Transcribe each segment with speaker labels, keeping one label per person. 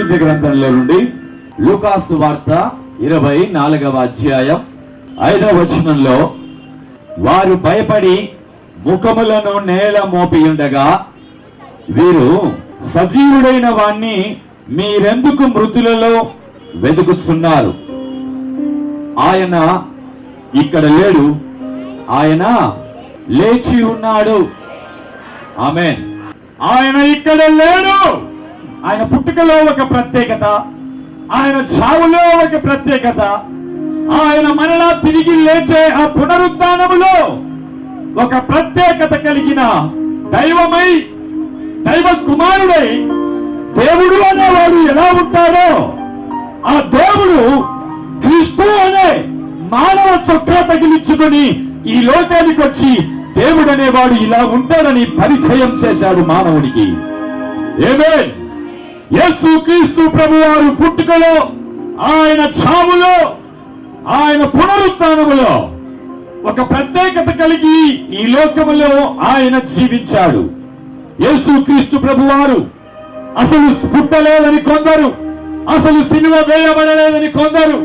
Speaker 1: పరిశుద్ధ గ్రంథంలో నుండి లూకాసు వార్త ఇరవై నాలుగవ అధ్యాయం ఐదవ వచనంలో వారు భయపడి ముఖములను నేల మోపి ఉండగా వీరు సజీవుడైన వాణ్ణి మీరెందుకు మృతులలో వెతుకుతున్నారు? ఆయన ఇక్కడ లేడు. ఆయన లేచి ఉన్నాడు. ఆమెన్. ఆయన ఇక్కడ లేడు. ఆయన పుట్టుకలో ఒక ప్రత్యేకత ఆయన చావులో ఒక ప్రత్యేకత ఆయన మరలా తిరిగి లేచే ఆ పునరుద్ధానములో ఒక ప్రత్యేకత కలిగిన దైవమై దైవ కుమారుడై దేవుడు అనేవాడు ఎలా ఉంటాడో ఆ దేవుడు క్రీస్తు అనే మానవ చొక్కా తగిలించుకొని ఈ లోకానికి వచ్చి దేవుడు అనేవాడు ఇలా ఉంటాడని పరిచయం చేశాడు మానవుడికి. ఏమే యేసు క్రీస్తు ప్రభువారు పుట్టుకలో ఆయన ఛాములో ఆయన పునరుత్నములో ఒక ప్రత్యేకత కలిగి ఈ లోకములో ఆయన జీవించాడు. యేసు క్రీస్తు ప్రభువారు అసలు పుట్టలేదని కొందరు అసలు సినిమ వేయబడలేదని కొందరు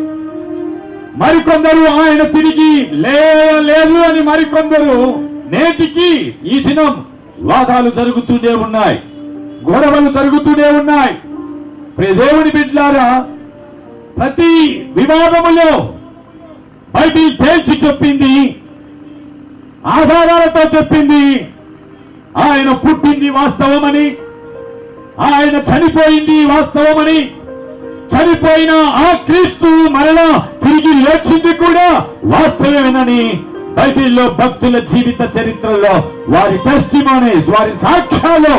Speaker 1: మరికొందరు ఆయన తిరిగి లేయలేదు అని మరికొందరు నేటికి ఈ దినం వాదాలు జరుగుతూనే ఉన్నాయి. గొడవలు జరుగుతూనే ఉన్నాయి. దేవుని బిడ్లారా ప్రతి వివాదములో బైబిల్ తేల్చి చెప్పింది ఆధారాలతో చెప్పింది. ఆయన పుట్టింది వాస్తవమని ఆయన చనిపోయింది వాస్తవమని చనిపోయిన ఆ క్రీస్తు మరణ తిరిగి లేచింది కూడా వాస్తవమేనని బైబిల్లో భక్తుల జీవిత చరిత్రలో వారి టెస్టిమోనీస్ వారి సాక్ష్యాలు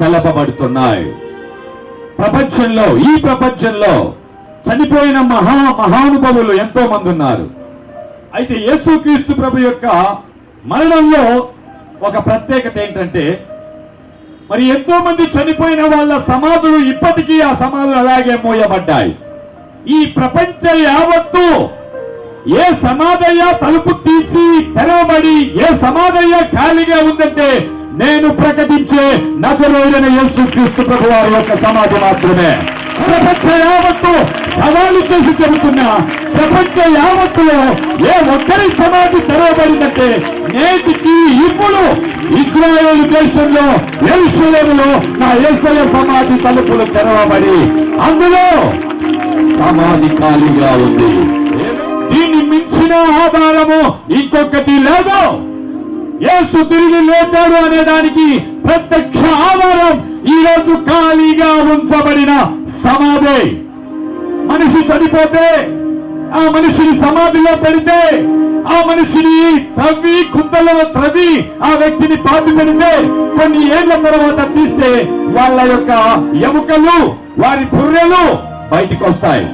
Speaker 1: తెలపబడుతున్నాయి. ప్రపంచంలో ఈ ప్రపంచంలో చనిపోయిన మహా మహానుభవులు ఎంతో మంది ఉన్నారు. అయితే యేసుక్రీస్తు ప్రభు యొక్క మరణంలో ఒక ప్రత్యేకత ఏంటంటే మరి ఎంతో మంది చనిపోయిన వాళ్ళ సమాధులు ఇప్పటికీ ఆ సమాధులు అలాగే మోయబడ్డాయి. ఈ ప్రపంచ యావత్తు ఏ సమాధయ్య తలుపు తీసి తెరవబడి ఏ సమాధయ్య ఖాళీగా ఉందంటే నేను ప్రకటించే నజరోడైన యేసు క్రీస్తు ప్రభు వారి యొక్క సమాధి మాత్రమే. ప్రపంచ యావత్తు సవాలు చేసి చెబుతున్నా ప్రపంచ యావత్తులో ఏ ఒక్కరి సమాధి తెరవబడిందంటే నేటికి ఇప్పుడు ఇజ్రాయేల్ దేశంలో ఎరుషలేములో నా ఏసయ సమాధి తలుపులు తెరవబడి అందులో సమాధి ఖాళీగా ఉంది. దీన్ని మించిన ఆధారము ఇంకొకటి లేదు. యేసు తిరిగి లేచాడు అనే దానికి ప్రత్యక్ష ఆధారం ఈ రోజు ఖాళీగా ఉంచబడిన సమాధి. మనిషి చనిపోతే ఆ మనిషిని సమాధిలో పెడితే ఆ మనిషిని చవి కుందలో త్రవి ఆ వ్యక్తిని పాతి పెడితే కొన్ని ఏళ్ళ తర్వాత తీస్తే వాళ్ళ యొక్క ఎముకలు వారి పుర్రెలు బయటికి వస్తాయి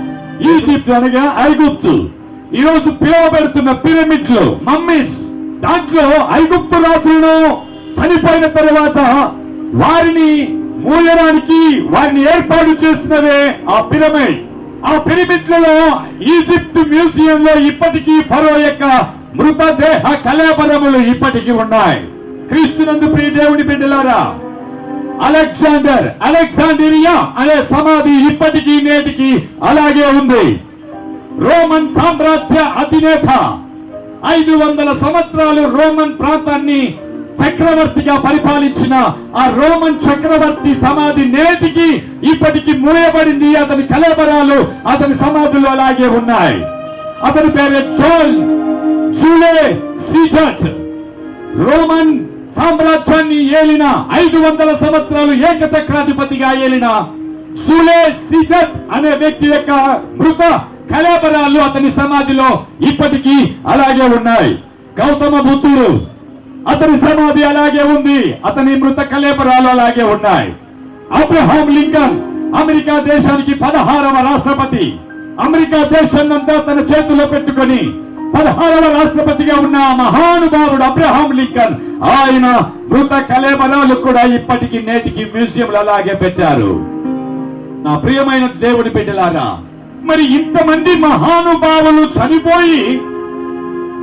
Speaker 1: ఈజిప్ట్ అనగా ఐగుప్తు. ఈరోజు పిలువబెడుతున్న పిరమిడ్లు మమ్మీస్. దాంట్లో ఐగుప్తు రాజులను చనిపోయిన తర్వాత వారిని మూయడానికి వారిని ఏర్పాటు చేసినవే ఆ పిరమిడ్. ఆ పిరమిడ్లలో ఈజిప్ట్ మ్యూజియం లో ఇప్పటికీ ఫరో యొక్క మృతదేహ కళాపరములు ఇప్పటికీ ఉన్నాయి. క్రీస్తునందు ప్రియ దేవుని బిడ్డలారా అలెగ్జాండర్ అలెగ్జాండరియా అనే సమాధి ఇప్పటికీ నేటికి అలాగే ఉంది. రోమన్ సామ్రాజ్య అధినేత ఐదు వందల సంవత్సరాలు రోమన్ ప్రాంతాన్ని చక్రవర్తిగా పరిపాలించిన ఆ రోమన్ చక్రవర్తి సమాధి నేటికి ఇప్పటికి మూయబడింది. అతని కలబరాలు అతని సమాధులు అలాగే ఉన్నాయి. అతని పేరు జోల్ జూలే సీజర్స్. రోమన్ సామ్రాజ్యాన్ని ఏలిన ఐదు వందల సంవత్సరాలు ఏకచక్రాధిపతిగా ఏలిన సూలే సీజర్ అనే వ్యక్తి యొక్క మృత కళాపరాలు అతని సమాధిలో ఇప్పటికీ అలాగే ఉన్నాయి. గౌతమ బుద్ధుడు అతని సమాధి అలాగే ఉంది. అతని మృత కళేపరాలు అలాగే ఉన్నాయి. అబ్రహాం లింకన్ అమెరికా దేశానికి పదహారవ రాష్ట్రపతి. అమెరికా దేశాన్నంతా తన చేతిలో పెట్టుకొని పదహారవ రాష్ట్రపతిగా ఉన్న మహానుభావుడు అబ్రహాం లింకన్ ఆయన మృత కళేబరాలు కూడా ఇప్పటికీ నేటికి మ్యూజియంలు అలాగే పెట్టారు. నా ప్రియమైన దేవుడి బిడ్డలారా మరి ఇంతమంది మహానుభావులు చనిపోయి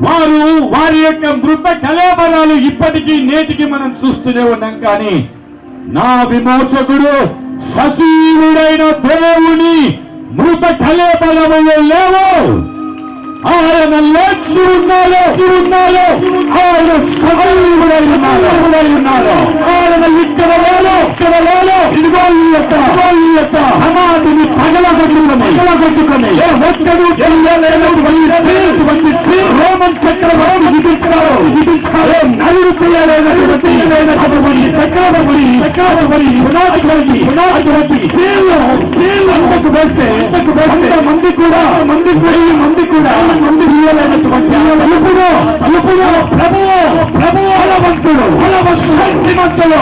Speaker 1: వారు వారి యొక్క మృత కళాబరాలు ఇప్పటికీ నేటికి మనం చూస్తూనే ఉన్నాం కానీ నా విమోచకుడు సజీవుడైన దేవుని మృత కలేబలములు లేవు. ఆయన లేచి ఉన్నాలో ఉన్నాలో ఆయన సజీవుడై ఉన్నాడు. ఉన్నాడు ఆయన ఇక్కడ లేలో ఇక్కడ లేలో ఇదిగో ఈ యొక్క. ఇదిగో ఈ యొక్క సమాధిని పగలగొట్టుకుని పగలగొట్టుకుని ఏ ఒక్కడు వెళ్ళలేనటువంటి రోమన్ చక్రవర్తి విధించారు విధించారు నలుగురు లేనటువంటి చక్రవర్తి చక్రవర్తి పునాధిపతి పునాధిపతి వీళ్ళు వీళ్ళు అంతకు వేస్తే అంతకు వేస్తే మంది కూడా మంది కూడా ఈ మంది కూడా మంది వీయలేనటువంటి తలుపులో తలుపులో ప్రభువు ప్రభువు బలవంతుడు బలవంతుడు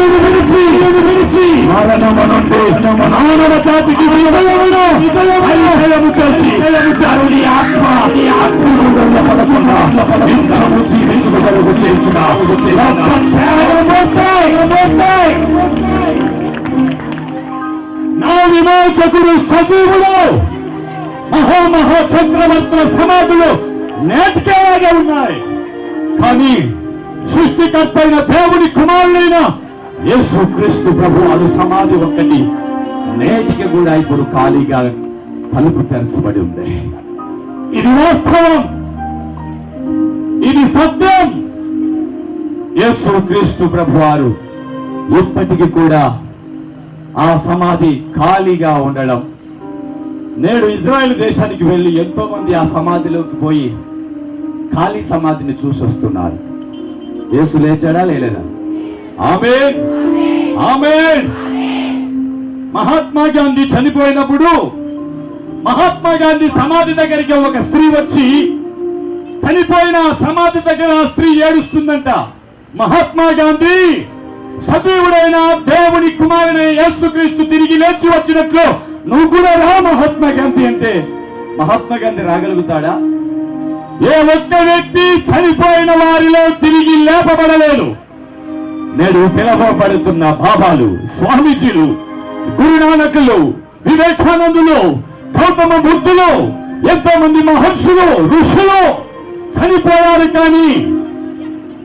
Speaker 1: జీవించగలుగు చేసిన నా విమోచకుడు సజీవుడు మహామహా చక్రవర్తుల సమాధులు నేటికేలాగే ఉన్నాయి కానీ సృష్టికర్త అయిన దేవుని కుమారుడైన యేసు క్రీస్తు ప్రభు అది సమాధి ఒక్కటి నేటికి కూడా ఇప్పుడు ఖాళీగా తలుపు తెరచబడి ఉంది. ఇది వాస్తవం. ఇది సత్యం. యేసు క్రీస్తు ప్రభు వారు ఇప్పటికి కూడా ఆ సమాధి ఖాళీగా ఉండడం. నేడు ఇజ్రాయెల్ దేశానికి వెళ్ళి ఎంతో మంది ఆ సమాధిలోకి పోయి ఖాళీ సమాధిని చూసి వస్తున్నారు యేసు లేచాడా లేలేదా? ఆమెన్. ఆమెన్. మహాత్మా గాంధీ చనిపోయినప్పుడు మహాత్మా గాంధీ సమాధి దగ్గరికి ఒక స్త్రీ వచ్చి చనిపోయిన సమాధి దగ్గర స్త్రీ ఏడుస్తుందంట. మహాత్మా గాంధీ సజీవుడైన దేవుని కుమారుని యేసుక్రీస్తు తిరిగి లేచి వచ్చినట్లు నువ్వు కూడా రా మహాత్మా గాంధీ అంటే. మహాత్మా గాంధీ రాగలుగుతాడా? ఏ ఒక్క వ్యక్తి చనిపోయిన వారిలో తిరిగి లేపబడలేదు. నేడు పిలవబడుతున్న బాబాలు స్వామీజీలు గురునానకులు వివేకానందులు గౌతమ బుద్ధులు ఎంతో మంది మహర్షులు ఋషులు చనిపోయారు కానీ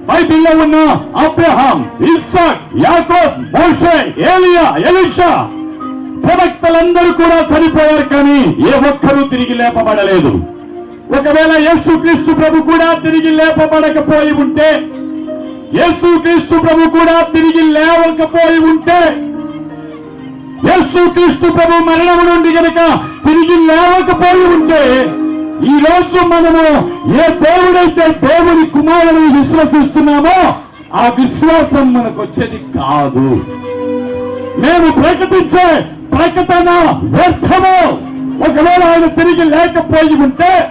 Speaker 1: బైబిల్లో ఉన్న అబ్రహాం ఇస్సాక్ యాకోబ్ మోషే ఏలియా ఎలిషా ప్రవక్తలందరూ కూడా చనిపోయారు కానీ ఏ ఒక్కరూ తిరిగి లేపబడలేదు. ఒకవేళ యేసు క్రీస్తు ప్రభు కూడా తిరిగి లేపబడకపోయి ఉంటే యేసు క్రీస్తు ప్రభు కూడా తిరిగి లేవకపోయి ఉంటే యేసు క్రీస్తు ప్రభు మరణము నుండి కనుక తిరిగి లేవకపోయి ఉంటే ఈ రోజు మనము ఏ దేవుడైతే దేవుని కుమారుని విశ్వసిస్తున్నామో ఆ విశ్వాసం మనకు వచ్చేది కాదు. మేము ప్రకటించే ప్రకటన వ్యర్థము. ఒకవేళ ఆయన తిరిగి లేకపోయి ఉంటే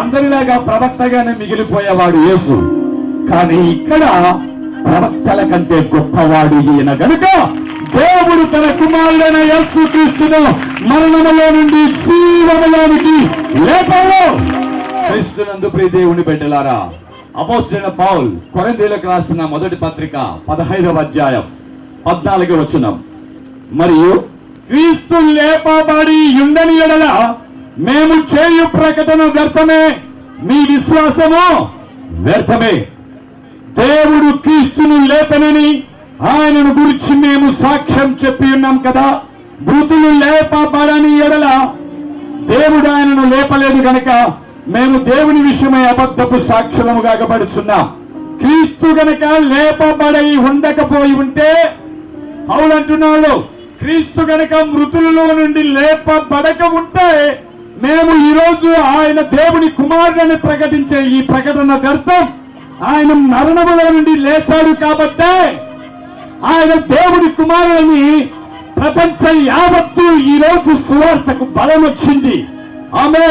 Speaker 1: అందరిలాగా ప్రవక్తగానే మిగిలిపోయేవాడు యేసు. కానీ ఇక్కడ ప్రవక్తల కంటే గొప్పవాడు ఈయన గనుక దేవుడు తన కుమారుడైన యేసు క్రీస్తును మరణములో నుండి జీవములోనికి లేపాడు. క్రీస్తునందు ప్రియ దేవుని బిడ్డలారా అపోస్తులైన పౌల్ కొరందీలకు రాసిన మొదటి పత్రిక పదహైదవ అధ్యాయం పద్నాలుగు వచనం. మరియు క్రీస్తు లేపబడి ఉండని ఎడల మేము చేయు ప్రకటన వ్యర్థమే మీ విశ్వాసము వ్యర్థమే. దేవుడు క్రీస్తును లేపనని ఆయనను గురించి మేము సాక్ష్యం చెప్పి ఉన్నాం కదా. మృతులు లేపబడని ఎడల దేవుడు ఆయనను లేపలేదు గనక మేము దేవుని విషయమై అబద్ధపు సాక్షులము కాకపడుచున్నాం క్రీస్తు గనక లేపబడై ఉండకపోయి ఉంటే అవునంటున్నాడు క్రీస్తు గనక మృతులలో నుండి లేపబడక ఉంటే మేము ఈరోజు ఆయన దేవుని కుమారుడని ప్రకటించే ఈ ప్రకటన వ్యర్థం. ఆయన మరణములో నుండి లేచాడు కాబట్టే ఆయన దేవుడి కుమారులని ప్రపంచం యావత్తు ఈ రోజు సువార్తకు బలం వచ్చింది ఆమె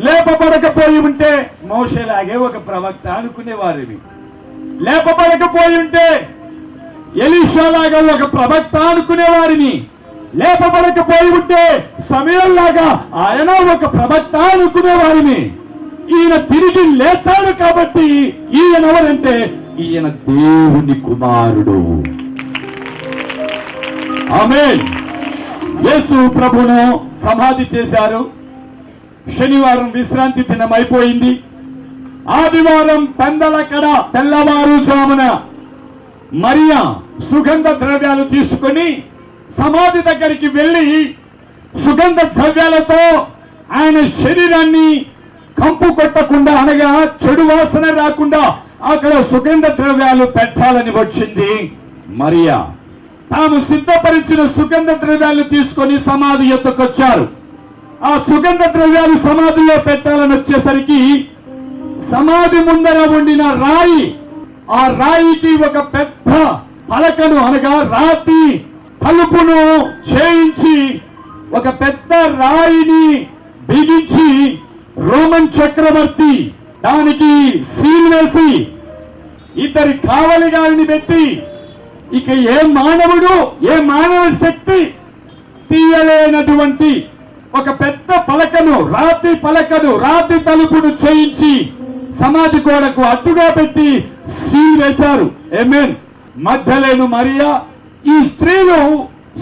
Speaker 1: లేపబడకపోయి ఉంటే మోషేలాగే ఒక ప్రవక్త అనుకునేవారివి లేపబడకపోయి ఉంటే ఎలీషాలాగా ఒక ప్రవక్త అనుకునేవారిని. లేపబడకపోయి ఉంటే సమయంలాగా ఆయన ఒక ప్రవక్త అనుకునేవారిని. ఈయన తిరిగి లేచాడు కాబట్టి ఈయనవరంటే ఈయన దేవుని కుమారుడు. ఆమె యేసు ప్రభును సమాధి చేశారు. శనివారం విశ్రాంతి దినం అయిపోయింది. ఆదివారం పెందలకడ తెల్లవారుజామున మరియా సుగంధ ద్రవ్యాలు తీసుకొని సమాధి దగ్గరికి వెళ్ళి సుగంధ ద్రవ్యాలతో ఆయన శరీరాన్ని కంపు కొట్టకుండా అనగా చెడు వాసన రాకుండా అక్కడ సుగంధ ద్రవ్యాలు పెట్టాలని వచ్చింది మరియా. తాము సిద్ధపరిచిన సుగంధ ద్రవ్యాలు తీసుకొని సమాధి ఎత్తుకొచ్చారు. ఆ సుగంధ ద్రవ్యాలు సమాధిలో పెట్టాలని వచ్చేసరికి సమాధి ముందర ఉండిన రాయి ఆ రాయికి ఒక పెద్ద పలకను అనగా రాతి తలుపును చేయించి ఒక పెద్ద రాయిని బిగించి రోమన్ చక్రవర్తి దానికి సీల్ వేసి ఇద్దరి కావలి గారిని పెట్టి ఇక ఏ మానవుడు ఏ మానవ శక్తి తీయలేనటువంటి ఒక పెద్ద పలకను రాతి పలకను రాతి తలుపును చేయించి సమాధి గోడకు అడ్డుగా పెట్టి సీల్ వేశారు ఏమేన్ మధ్యలేను మరియా ఈ స్త్రీలు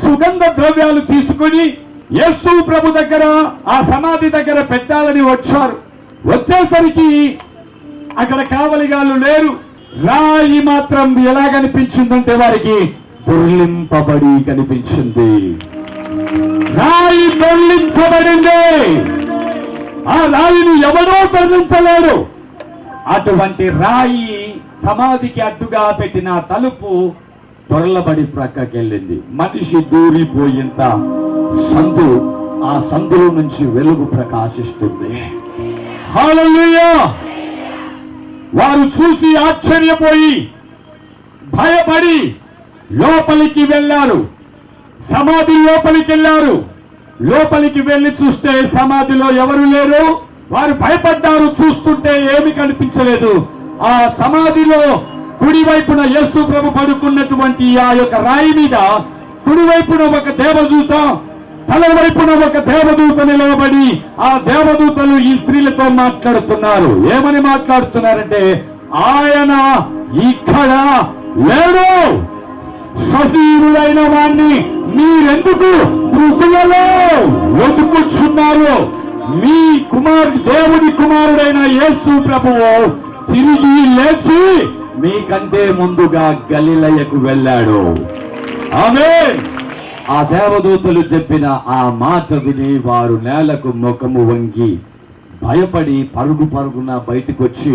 Speaker 1: సుగంధ ద్రవ్యాలు తీసుకుని యేసు ప్రభు దగ్గర ఆ సమాధి దగ్గర పెట్టాలని వచ్చారు. వచ్చేసరికి అక్కడ కావలిగాళ్ళు లేరు. రాయి మాత్రం ఎలా కనిపించిందంటే వారికి దొర్లింపబడి కనిపించింది. రాయి దొర్లించబడింది ఆ రాయిని ఎవరో తరలించలేడు అటువంటి రాయి సమాధికి అడ్డుగా పెట్టిన తలుపు త్వరలబడి ప్రక్కకెళ్ళింది. మనిషి దూరిపోయేంత సందు ఆ సందులో నుంచి వెలుగు ప్రకాశిస్తుంది. హాలయ్యో వారు చూసి ఆశ్చర్యపోయి భయపడి లోపలికి వెళ్ళారు. సమాధి లోపలికి వెళ్ళారు లోపలికి వెళ్ళి చూస్తే సమాధిలో ఎవరు లేరు? వారు భయపడ్డారు. చూస్తుంటే ఏమి కనిపించలేదు. ఆ సమాధిలో కుడివైపున యేసు ప్రభు పడుకున్నటువంటి ఆ యొక్క రాయి మీద కుడివైపున ఒక దేవదూత తల వైపున ఒక దేవదూత నిలవబడి ఆ దేవదూతలు ఈ స్త్రీలతో మాట్లాడుతున్నారు. ఏమని మాట్లాడుతున్నారంటే ఆయన ఇక్కడ లేడు. సజీవుడైన వాణ్ణి మీరెందుకు మృతులలో వెతుకుచున్నారు? మీ కుమారు దేవుడి కుమారుడైన యేసు ప్రభువు తిరిగి లేచి మీకంటే ముందుగా గలిలయకు వెళ్ళాడు. ఆమె ఆ దేవదూతలు చెప్పిన ఆ మాట విని వారు నేలకు ముఖము వంగి భయపడి పరుగు పరుగున బయటకొచ్చి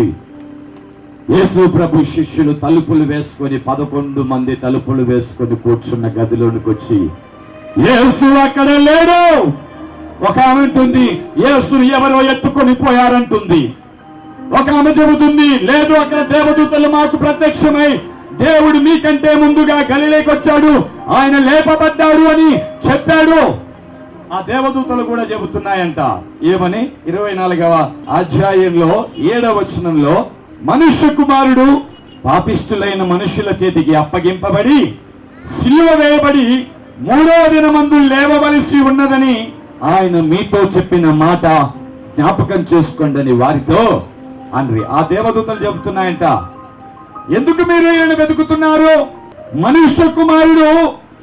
Speaker 1: యేసు ప్రభు శిష్యులు తలుపులు వేసుకొని పదకొండు మంది తలుపులు వేసుకొని కూర్చున్న గదిలోనికి వచ్చి యేసు అక్కడ లేడు! ఒక ఆమె ఉంటుంది యేసు ఎవరో ఎత్తుకొని పోయారంటుంది. ఒక ఆమె చెబుతుంది లేదు అక్కడ దేవదూతలు మాకు ప్రత్యక్షమై దేవుడు మీకంటే ముందుగా గలిలోకి వచ్చాడు. ఆయన లేపబడ్డాడు అని చెప్పాడు. ఆ దేవదూతలు కూడా చెబుతున్నాయంట. ఏమని? ఇరవై నాలుగవ అధ్యాయంలో ఏడవ వచనంలో మనుష్య కుమారుడు పాపిష్టులైన మనుషుల చేతికి అప్పగింపబడి సిలువ వేయబడి మూడవ దినమందు లేవవలసి ఉన్నదని ఆయన మీతో చెప్పిన మాట జ్ఞాపకం చేసుకోండి వారితో. అన్రి ఆ దేవదూతలు చెబుతున్నాయంట ఎందుకు మీరు ఈయన వెతుకుతున్నారు? మనుష్య కుమారుడు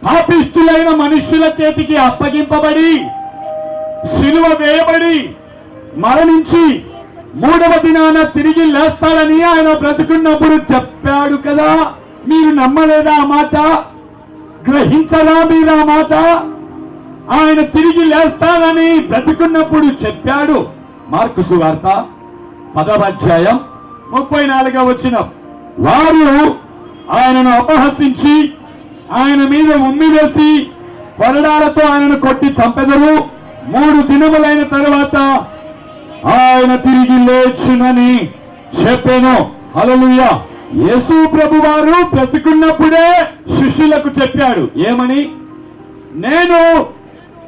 Speaker 1: పాపిస్తులైన మనుష్యుల చేతికి అప్పగింపబడి సిలువ వేయబడి మరణించి మూడవ దినాన తిరిగి లేస్తాడని ఆయన బ్రతుకున్నప్పుడు చెప్పాడు కదా. మీరు నమ్మలేదా ఆ మాట? గ్రహించరా మీరు ఆ మాట? ఆయన తిరిగి లేస్తాడని బ్రతుకున్నప్పుడు చెప్పాడు. మార్కు సువార్త పదవ అధ్యాయం ముప్పై నాలుగవ వచ్చినాం వారు ఆయనను అపహసించి ఆయన మీద ఉమ్మివేసి వేసి ఆయనను కొట్టి చంపెదరు. మూడు దినములైన తర్వాత ఆయన తిరిగి లేచునని చెప్పాను. హల్లెలూయ. యేసు ప్రభు వారు బ్రతికున్నప్పుడే శిష్యులకు చెప్పాడు. ఏమని? నేను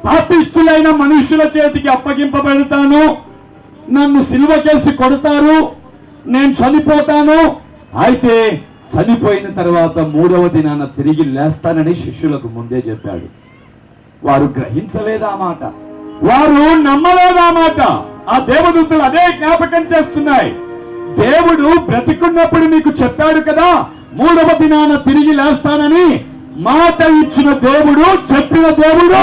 Speaker 1: పాపిస్తులైన మనుషుల చేతికి అప్పగింపబడతాను. నన్ను సిల్వ చేసి కొడతారు. నేను చనిపోతాను. అయితే చనిపోయిన తర్వాత మూడవ దినాన తిరిగి లేస్తానని శిష్యులకు ముందే చెప్పాడు. వారు గ్రహించలేదా మాట? వారు నమ్మలేదా మాట? ఆ దేవదూతలు అదే జ్ఞాపకం చేస్తున్నాయి. దేవుడు బ్రతికున్నప్పుడు మీకు చెప్పాడు కదా మూడవ దినాన తిరిగి లేస్తానని మాట ఇచ్చిన దేవుడు చెప్పిన దేవుడు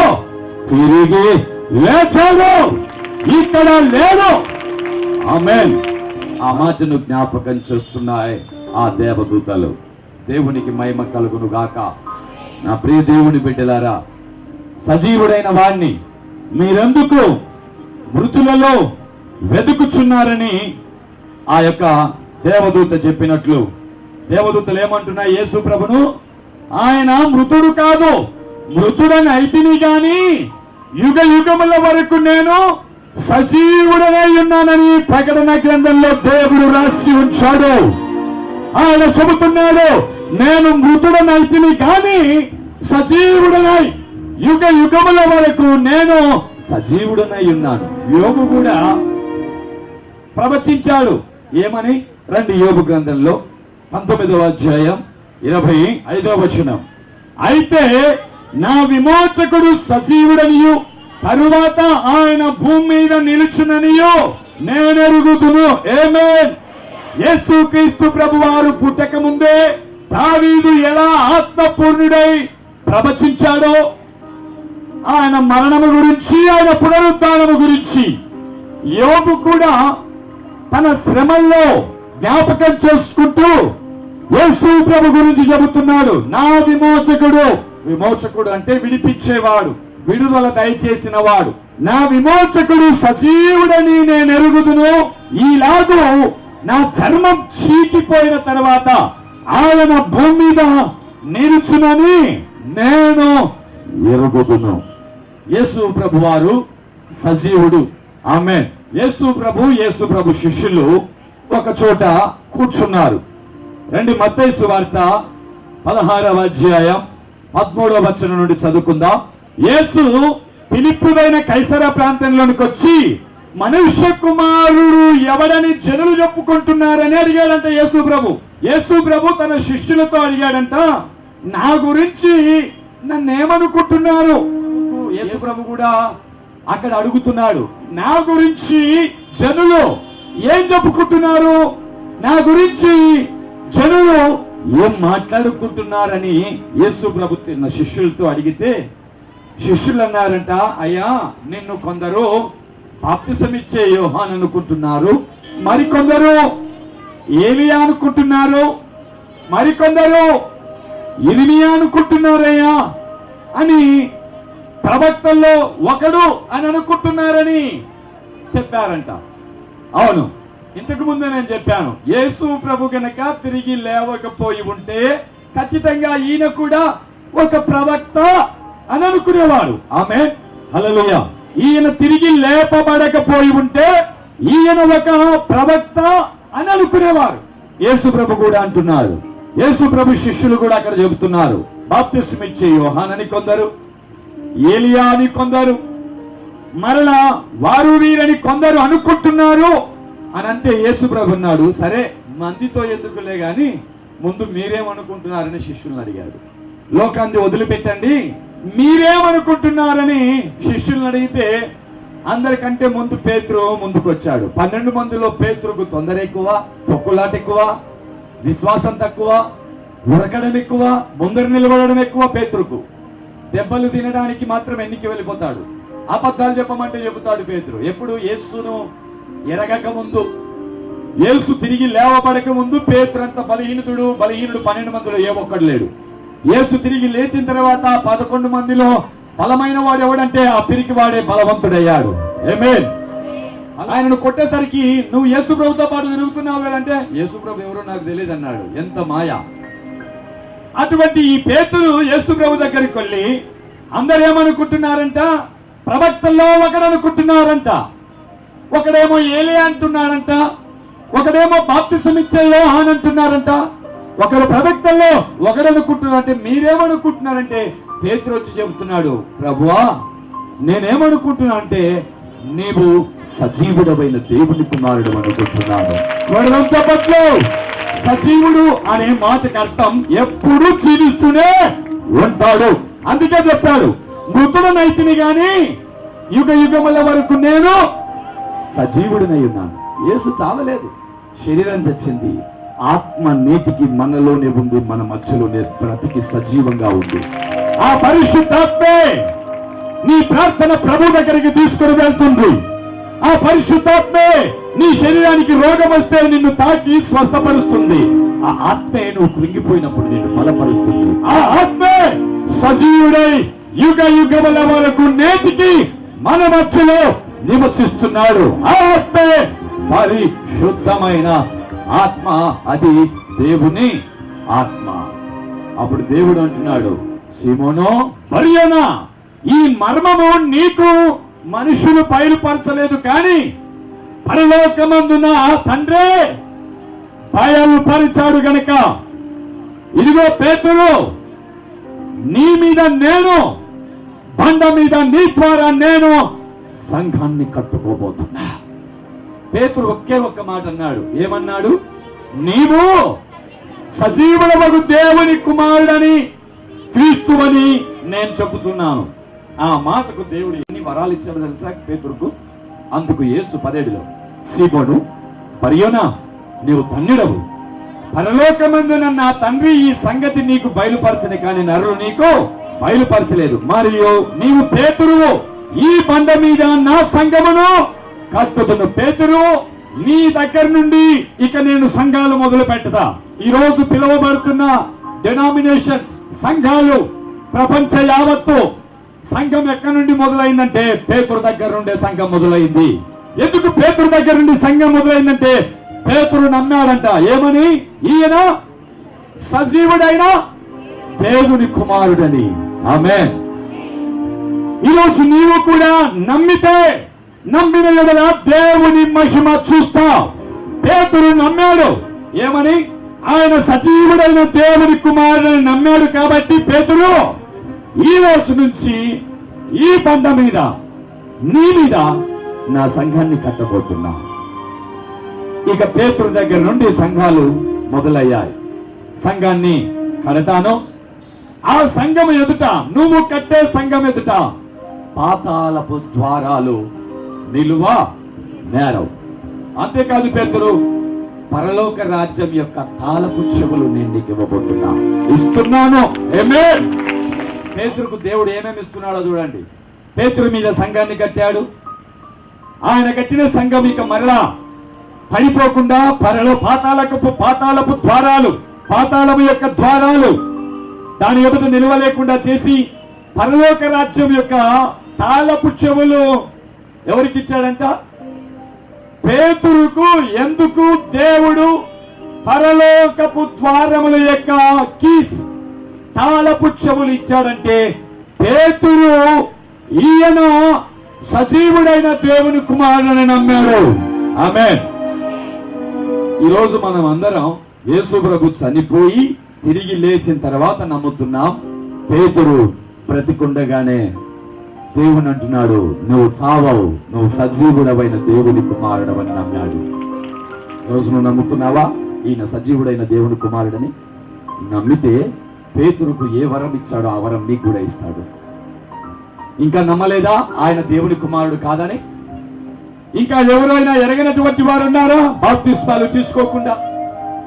Speaker 1: తిరిగి లేచాడు. ఇక్కడ లేదు ఆమె ఆ మాటను జ్ఞాపకం చేస్తున్నాయి. ఆ దేవదూతలు దేవునికి మహిమ కలుగును గాక నా ప్రియ దేవుని బిడ్డలారా సజీవుడైన వాణ్ణి మీరెందుకు మృతులలో వెతుకుచున్నారని ఆ యొక్క దేవదూత చెప్పినట్లు. దేవదూతలు ఏమంటున్నాయి? యేసు ప్రభును ఆయన మృతుడు కాదు మృతుడని అయితిని గాని యుగ యుగముల వరకు నేను సజీవుడనై ఉన్నానని ప్రకటన గ్రంథంలో దేవుడు రాసి ఉంచాడు. ఆయన చెబుతున్నాడు నేను మృతుడనైతిని కానీ సజీవుడనై యుగ యుగముల వరకు నేను సజీవుడనై ఉన్నాను. యోగు కూడా ప్రవచించాడు. ఏమని? రండి యోగు గ్రంథంలో పంతొమ్మిదవ అధ్యాయం ఇరవై ఐదవ వచనం. అయితే నా విమోచకుడు సజీవుడనియు తరువాత ఆయన భూమి మీద నిలుచుననియో నేనెరుగుదును. ఏమేన్ యేసుక్రీస్తు ప్రభు వారు పుట్టక ముందే దావీదు ఎలా ఆత్మపూర్ణుడై ప్రవచించాడో ఆయన మరణము గురించి ఆయన పునరుద్ధానము గురించి యోగు కూడా తన శ్రమల్లో జ్ఞాపకం చేసుకుంటూ యేసు ప్రభు గురించి చెబుతున్నాడు. నా విమోచకుడు. విమోచకుడు అంటే విడిపించేవాడు విడుదల దయచేసిన వాడు నా విమోచకుడు సజీవుడని నేను ఎరుగుదును. ఈలాగూ నా ధర్మం చీకిపోయిన తర్వాత ఆయన భూమి మీద నిలుచునని నేను ఎరుగుదును. యేసు ప్రభు వారు సజీవుడు. ఆమె యేసు ప్రభు యేసు ప్రభు శిష్యులు ఒక చోట కూర్చున్నారు. రండి మత్తైసు వార్త పదహారవ అధ్యాయం పదమూడవ వచనం నుండి చదువుకుందాం. యేసు పిలిప్పుడైన కైసర ప్రాంతంలోనికి వచ్చి మనుష్య కుమారుడు ఎవడని జనులు చెప్పుకుంటున్నారని అడిగాడంట యేసు ప్రభు. యేసు ప్రభు తన శిష్యులతో అడిగాడంట నా గురించి నన్నేమనుకుంటున్నారు? యేసు ప్రభు కూడా అక్కడ అడుగుతున్నాడు నా గురించి జనులు ఏం చెప్పుకుంటున్నారు? నా గురించి జనులు ఏం మాట్లాడుకుంటున్నారని యేసు ప్రభు శిష్యులతో అడిగితే శిష్యులు అన్నారంట అయ్యా నిన్ను కొందరు బాప్తిసమిచ్చే యోహాన్ అనుకుంటున్నారు. మరికొందరు ఏలియా అనుకుంటున్నారు. మరికొందరు ఇరిమియా అనుకుంటున్నారయ్యా అని ప్రవక్తల్లో ఒకడు అని అనుకుంటున్నారని చెప్పారంట. అవును ఇంతకు ముందు నేను చెప్పాను. యేసు ప్రభు గనక తిరిగి లేవకపోయి ఉంటే ఖచ్చితంగా ఈయన కూడా ఒక ప్రవక్త అని అనుకునేవాడు. ఆమె హలలుయా ఈయన తిరిగి లేపబడకపోయి ఉంటే ఈయన ఒక ప్రవక్త అని అనుకునేవారు. యేసుప్రభు కూడా అంటున్నారు యేసుప్రభు శిష్యులు కూడా అక్కడ చెబుతున్నారు. బాప్తిస్మిచ్చే యోహానని కొందరు ఏలియా అని కొందరు మరలా వారు వీరని కొందరు అనుకుంటున్నారు అని అంటే యేసుప్రభు అన్నాడు సరే మందితో ఎందుకులే గాని ముందు మీరేమనుకుంటున్నారని శిష్యులను అడిగాడు. లోకాన్ని వదిలిపెట్టండి. మీరేమనుకుంటున్నారని శిష్యులను అడిగితే అందరికంటే ముందు పేతురు ముందుకొచ్చాడు. పన్నెండు మందిలో పేతురుకు తొందర ఎక్కువ తొక్కులాట ఎక్కువ విశ్వాసం తక్కువ ఉరకడం ఎక్కువ ముందర నిలబడడం ఎక్కువ పేతురుకు. దెబ్బలు తినడానికి మాత్రం ఎన్నికి వెళ్ళిపోతాడు? అబద్ధాలు చెప్పమంటే చెబుతాడు పేతురు. ఎప్పుడు? యేసును ఎరగక ముందు. యేసు తిరిగి లేవబడక ముందు పేతురంత బలహీనుడు బలహీనుడు పన్నెండు మందిలో ఏ ఒక్కడు లేడు. యేసు తిరిగి లేచిన తర్వాత పదకొండు మందిలో బలమైన వాడు ఎవడంటే ఆ పిరికి వాడే బలవంతుడయ్యాడు ఏమేన్ ఆయనను కొట్టేసరికి నువ్వు యేసు ప్రభుతో పాటు తిరుగుతున్నావు కదంటే యేసు ప్రభు ఎవరో నాకు తెలియదు అన్నాడు ఎంత మాయ. అటువంటి ఈ పేతులు యేసు ప్రభు దగ్గరికి వెళ్ళి అందరు ఏమనుకుంటున్నారంట ప్రవక్తల్లో ఒకడు అనుకుంటున్నారంట ఒకడేమో ఏలే అంటున్నారంట. ఒకడేమో బాప్తిసం ఇచ్చే యోహాన్ అంటున్నారంట. ఒకరు ప్రవక్తల్లో ఒకడు అనుకుంటున్నారంటే మీరేమనుకుంటున్నారంటే? పేతురు వచ్చి చెబుతున్నాడు ప్రభువా నేనేమనుకుంటున్నా అంటే నీవు సజీవుడమైన దేవుని కుమారుడు అనుకుంటున్నాను. కొడదాం సజీవుడు అనే మాటకి అర్థం ఎప్పుడు జీవిస్తూనే ఉంటాడు. అందుకే చెప్పాడు మృతుడనైతిని గాని యుగ యుగముల వరకు నేను సజీవుడినై ఉన్నాను. యేసు చావలేదు. శరీరం తెచ్చింది. ఆత్మ నేటికి మనలోనే ఉంది మన మధ్యలోనే బ్రతికి సజీవంగా ఉంది. ఆ పరిశుద్ధాత్మే నీ ప్రార్థన ప్రభు దగ్గరికి తీసుకుని వెళ్తుంది. ఆ పరిశుద్ధాత్మే నీ శరీరానికి రోగం వస్తే నిన్ను తాకి స్వస్థపరుస్తుంది. ఆ ఆత్మే నువ్వు కృంగిపోయినప్పుడు నిన్ను బలపరుస్తుంది. ఆ ఆత్మే సజీవుడై యుగ యుగముల వరకు నేటికి మన మధ్యలో నివసిస్తున్నాడు. ఆ ఆత్మే పరిశుద్ధమైన ఆత్మ అది దేవుని ఆత్మ. అప్పుడు దేవుడు అంటున్నాడు సిమోనో మరియనా ఈ మర్మము నీకు మనుషులు బయలుపరచలేదు కానీ పరలోకమందున ఆ తండ్రే బయలుపరిచాడు గనక. ఇదిగో పేతులు నీ మీద నేను బండ మీద నీ ద్వారా నేను సంఘాన్ని కట్టుకోబోతున్నా. పేతురు ఒకే ఒక్క మాట అన్నాడు. ఏమన్నాడు? నీవు సజీవుడవగు దేవుని కుమారుడని క్రీస్తువని నేను చెబుతున్నాను. ఆ మాటకు దేవుడు ఎన్ని వరాలు ఇచ్చాడు తెలుసా పేతురుకు? అందుకు యేసు పదేడులో సీమోను పరియోనా నీవు ధన్యుడవు. పరలోకమందున నా తండ్రి ఈ సంగతి నీకు బయలుపరచని కాని నరులు నీకు బయలుపరచలేదు. మరియు నీవు పేతురువు. ఈ బండ మీద నా సంగమును కట్టుతును పేతురు నీ దగ్గర నుండి ఇక నేను సంఘాలు మొదలు పెట్టదా ఈ రోజు పిలువబడుతున్న డినామినేషన్స్ సంఘాలు ప్రపంచ యావత్తు సంఘం ఎక్కడి నుండి మొదలైందంటే పేతురు దగ్గర నుండే సంఘం మొదలైంది. ఎందుకు పేతురు దగ్గర నుండి సంఘం మొదలైందంటే పేతురు నమ్మాడంట. ఏమని? ఈయన సజీవుడైన దేవుని కుమారుడని. ఆమె ఈరోజు నీవు కూడా నమ్మితే నమ్మిన ఎడల దేవుని మహిమ చూస్తా. పేతురు నమ్మాడు. ఏమని? ఆయన సజీవుడైన దేవుని కుమారుడని నమ్మాడు కాబట్టి పేతురు ఈ రోజు నుంచి ఈ పంట మీద నీ మీద నా సంఘాన్ని కట్టబోతున్నా. ఇక పేతురు దగ్గర నుండి సంఘాలు మొదలయ్యాయి. సంఘాన్ని కడతాను. ఆ సంఘం ఎదుట నువ్వు కట్టే సంఘం ఎదుట పాతాలపు ద్వారాలు నిలువ నేరం అంతేకాదు పేతురు పరలోక రాజ్యం యొక్క తాళపు చెవులు నేను నీకు ఇవ్వబోతున్నా. ఇస్తున్నాను. పేతురుకు దేవుడు ఏమేమి ఇస్తున్నాడో చూడండి. పేతురు మీద సంఘాన్ని కట్టాడు. ఆయన కట్టిన సంఘం ఇక మరలా పడిపోకుండా పరలో పాతాలకపు పాతాలపు ద్వారాలు పాతాళము యొక్క ద్వారాలు దాని ఎదుట నిలువ లేకుండా చేసి పరలోక రాజ్యం యొక్క తాళపు చెవులు ఎవరికిచ్చాడంట పేతురుకు ఎందుకు? దేవుడు పరలోకపు ద్వారముల యొక్క కీస్ తాళపు చెవులు ఇచ్చాడంటే పేతురు ఈయన సజీవుడైన దేవుని కుమారుడని నమ్మాడు. ఆమె ఈరోజు మనం అందరం యేసు ప్రభు చనిపోయి తిరిగి లేచిన తర్వాత నమ్ముతున్నాం పేతురు బ్రతికుండగానే. దేవుని అంటున్నాడు నువ్వు చావవు నువ్వు సజీవుడవైన దేవుని కుమారుడవని నమ్మాడు. రోజు నువ్వు నమ్ముతున్నావా? ఈయన సజీవుడైన దేవుని కుమారుడని నమ్మితే పేతురుకు ఏ వరం ఇచ్చాడో ఆ వరం నీకు కూడా ఇస్తాడు. ఇంకా నమ్మలేదా? ఆయన దేవుని కుమారుడు కాదని? ఇంకా ఎవరైనా ఎరగనటువంటి వారు ఉన్నారా బాప్తిస్తాలు తీసుకోకుండా.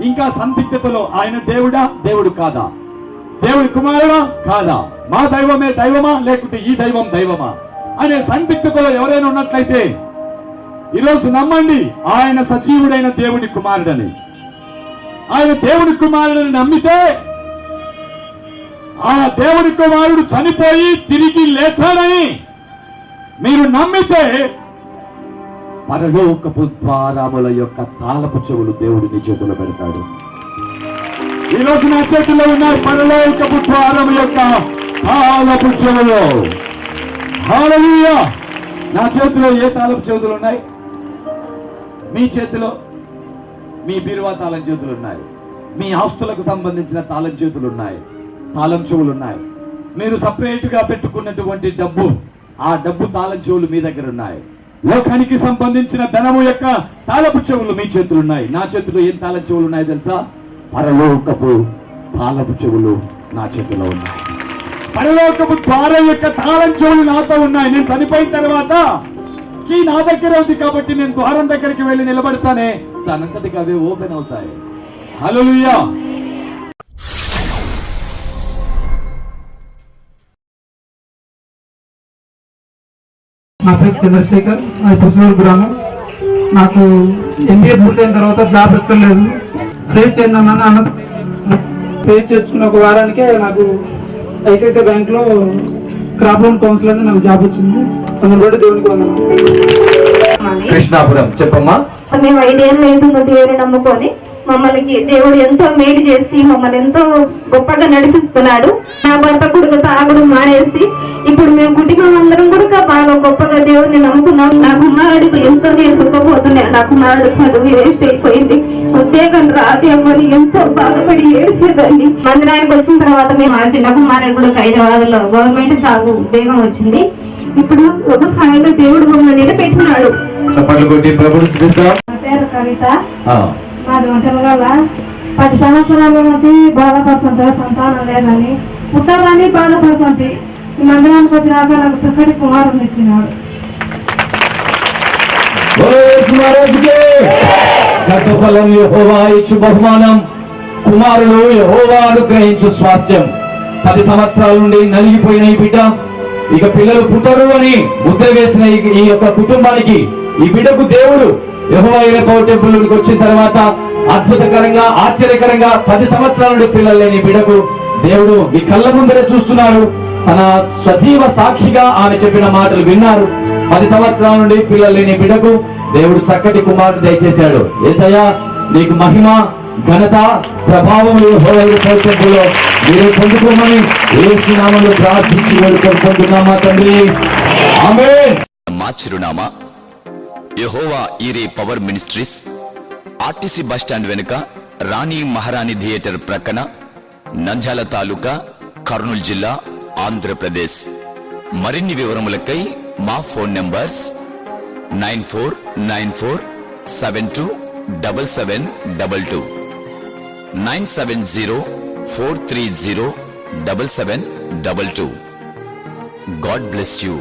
Speaker 1: ఇంకా సందిగ్ధతలో ఆయన దేవుడా? దేవుడు కాదా? దేవుడి కుమారుడా? కాదా. మా దైవమే దైవమా? లేకుంటే ఈ దైవం దైవమా? అనే సందిగ్ధతలో ఎవరైనా ఉన్నట్లయితే ఈరోజు నమ్మండి ఆయన సజీవుడైన దేవుని కుమారుడని. ఆయన దేవుని కుమారుడని నమ్మితే ఆ దేవుని కుమారుడు చనిపోయి తిరిగి లేచాడని మీరు నమ్మితే పరలోకపు ద్వారముల యొక్క తాళపు చెవులు దేవుడిని చేతులు పెడతాడు. ఈ రోజు నా చేతిలో ఉన్న పరలోకపు ద్వారం యొక్క తాళపు చెవులు. నా చేతిలో ఏ తాళపు చెవులు ఉన్నాయి? మీ చేతిలో మీ బీరువా తాళం చేతులు ఉన్నాయి. మీ ఆస్తులకు సంబంధించిన తాళం చేతులు ఉన్నాయి. తాళం చెవులు ఉన్నాయి. మీరు సపరేట్గా పెట్టుకున్నటువంటి డబ్బు ఆ డబ్బు తాళం చెవులు మీ దగ్గర ఉన్నాయి. లోకానికి సంబంధించిన ధనము యొక్క తాళపు చెవులు మీ చేతులు ఉన్నాయి. నా చేతిలో ఏం తాళం చెవులు ఉన్నాయో తెలుసా? పరలోకపు తాళపు చెవులు నా చేతిలో ఉన్నాయి. పరలోకపు ద్వారం యొక్క తాళం చెవులు నాతో ఉన్నాయి. నేను చనిపోయిన తర్వాత కీ నా దగ్గర ఉంది కాబట్టి నేను ద్వారం దగ్గరికి వెళ్ళి నిలబడతానే. దానంతటికి అవే ఓపెన్ అవుతాయి. హల్లెలూయా.
Speaker 2: నా పేరు చంద్రశేఖర్ అది పుసూరు గ్రామం. నాకు ఎంబీఏ పూర్తయిన తర్వాత జాబ్ ఎక్కలేదు ఫేస్ చేయండి అన్న అన్న ఫేస్ చేసుకున్న ఒక వారానికే నాకు ఐసిఐసిఐ బ్యాంక్లో క్రాప్ లోన్ కౌన్సిలర్ నాకు జాబ్ వచ్చింది. అందులో కూడా దేవునికి వందనాలు.
Speaker 1: కృష్ణాపురం చెప్పమ్మా.
Speaker 3: మేము ఐదేళ్ళు అవుతుందో దేవుని నమ్ముకొని మమ్మల్ని దేవుడు ఎంతో మేలు చేసి మమ్మల్ని ఎంతో గొప్పగా నడిపిస్తున్నాడు. నా భర్త కొడుకు తాగుడు మానేసి ఇప్పుడు మేము కుటుంబం అందరం కూడా బాగా గొప్పగా దేవుడిని నమ్ముకున్నాం. నా కుమారుడికి ఎంతో నేను సుఖపోతున్నాను నా కుమారుడు చదువు వేస్ట్ అయిపోయింది. ఉద్యోగం రాదేమని ఎంతో బాధపడి ఏడ్చేదండి. మందిరానికి వచ్చిన తర్వాత మేము ఆ చిన్న కుమారుడు కూడా హైదరాబాద్లో గవర్నమెంట్ జాబ్ ఉద్యోగం వచ్చింది. ఇప్పుడు ఒక స్థాయిలో దేవుడు మమ్మల్ని నిలబెట్టినాడు పేరు కవిత. మాది పది సంవత్సరాల నుంచి బాధపడుతుంటే సంతానం లేదని. పుట్టాలని బాధపడుతుంది ఈ మందిరానికి వచ్చినాక నాకు చక్కటి కుమారుని ఇచ్చినాడు
Speaker 1: ఓ యహోవా ఇచ్చు బహుమానం. కుమారుడు యహోవా అనుగ్రహించు స్వాస్థ్యం. పది సంవత్సరాల నుండి నలిగిపోయిన ఈ బిడ్డ. ఇక పిల్లలు పుట్టరు అని ముద్ర వేసిన ఈ- యొక్క కుటుంబానికి ఈ బిడ్డకు దేవుడు యహోవైన పవర్ టెంపుల్కి వచ్చిన తర్వాత అద్భుతకరంగా ఆశ్చర్యకరంగా పది సంవత్సరాల నుండి పిల్లలు లేని బిడ్డకు దేవుడు మీ కళ్ళ ముందరే చూస్తున్నాడు. తన సజీవ సాక్షిగా ఆమె చెప్పిన మాటలు విన్నారు. పది సంవత్సరాల నుండి పిల్లలు లేని బిడ్డకు దేవుడు చక్కటి కుమారుడు దయచేశాడు. ఏసయ్యా నీకు మహిమ ఘనత ప్రభావం భవిష్యత్తులో మీరు పొందుకోమని ఏ ప్రార్థించి వేడుకొంటున్నామా తండ్రి? ఆమె
Speaker 4: మా చిరునామా యహోవా ఈరే పవర్ మినిస్ట్రీస్ ఆర్టీసీ బస్టాండ్ వెనుక రాణి మహారాణి థియేటర్ ప్రక్కన నంజాల తాలూకా కర్నూలు జిల్లా ఆంధ్రప్రదేశ్. మరిన్ని వివరములకై మా phone numbers nine four nine four seven two double seven double two. Nine seven zero four three zero double seven double two. God bless you.